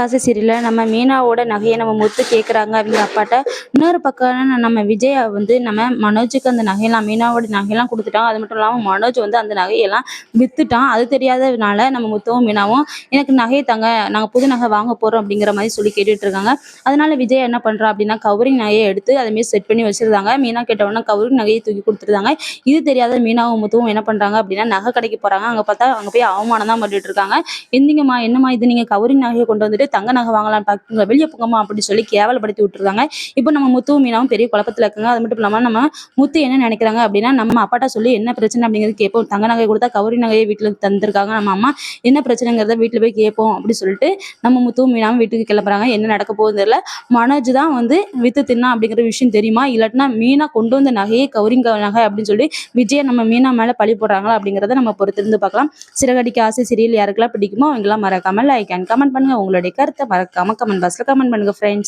ஆசை சீரியல்ல நம்ம மீனாவோட நகையை நம்ம முத்து கேட்குறாங்க அவங்க அப்பாட்ட இன்னொரு பக்கம் நம்ம விஜயா வந்து நம்ம மனோஜுக்கு அந்த நகையெல்லாம் மீனாவோட நகையெல்லாம் கொடுத்துட்டோம் அது மட்டும் இல்லாமல் மனோஜ் வந்து அந்த நகையெல்லாம் வித்துட்டான். அது தெரியாததுனால நம்ம முத்துவும் மீனாவும் எனக்கு நகையை தாங்க நாங்கள் புது நகை வாங்க போகிறோம் அப்படிங்கிற மாதிரி சொல்லி கேட்டுட்டு இருக்காங்க. அதனால விஜய் என்ன பண்ணுறா அப்படின்னா கவரிங் நகையை எடுத்து அதேமாரி செட் பண்ணி வச்சிருந்தாங்க மீனா கேட்டவொடனே கவரிங் நகையை தூக்கி கொடுத்துருந்தாங்க இது தெரியாத மீனாவும் முத்துவும் என்ன பண்ணுறாங்க அப்படின்னா நகை கடைக்கு போகிறாங்க அங்கே பார்த்தா அங்கே போய் அவமானம் தான் பண்ணிட்டு இருக்காங்க. எந்திங்கம்மா என்னம்மா இது? நீங்கள் கவரிங் நகையை கொண்டு வந்து வந்துட்டு தங்க நகை வாங்கலாம் பார்க்குங்க வெளியே போங்கம்மா அப்படின்னு சொல்லி கேவலப்படுத்தி விட்டுருக்காங்க. இப்போ நம்ம முத்துவும் மீனாவும் பெரிய குழப்பத்தில் இருக்காங்க. அது மட்டும் இல்லாமல் நம்ம முத்து என்ன நினைக்கிறாங்க அப்படின்னா நம்ம அப்பாட்ட சொல்லி என்ன பிரச்சனை அப்படிங்கிறது கேட்போம். தங்க நகை கொடுத்தா கௌரி நகையை வீட்டில் தந்திருக்காங்க. நம்ம அம்மா என்ன பிரச்சனைங்கிறத வீட்டில் போய் கேட்போம் அப்படின்னு சொல்லிட்டு நம்ம முத்துவும் மீனாவும் வீட்டுக்கு கிளம்புறாங்க. என்ன நடக்க போகுது தெரியல. மனோஜ் தான் வந்து வித்து தின்னா அப்படிங்கிற விஷயம் தெரியுமா? இல்லாட்டினா மீனா கொண்டு வந்த நகையை கவரிங் நகை அப்படின்னு சொல்லி விஜய் நம்ம மீனா மேலே பழி போடுறாங்களா அப்படிங்கிறத நம்ம பொறுத்திருந்து பார்க்கலாம். சிறகடிக்க ஆசை சீரியல் யாருக்கெல்லாம் பிடிக்குமோ அவங்களாம் மறக்காம லைக் அண்ட் கமெண்ட் பண்ணுங்க. உங்களுடைய கருத்தை மறக்காம கமெண்ட் பாக்ஸ்ல கமெண்ட் பண்ணுங்க ஃப்ரெண்ட்ஸ்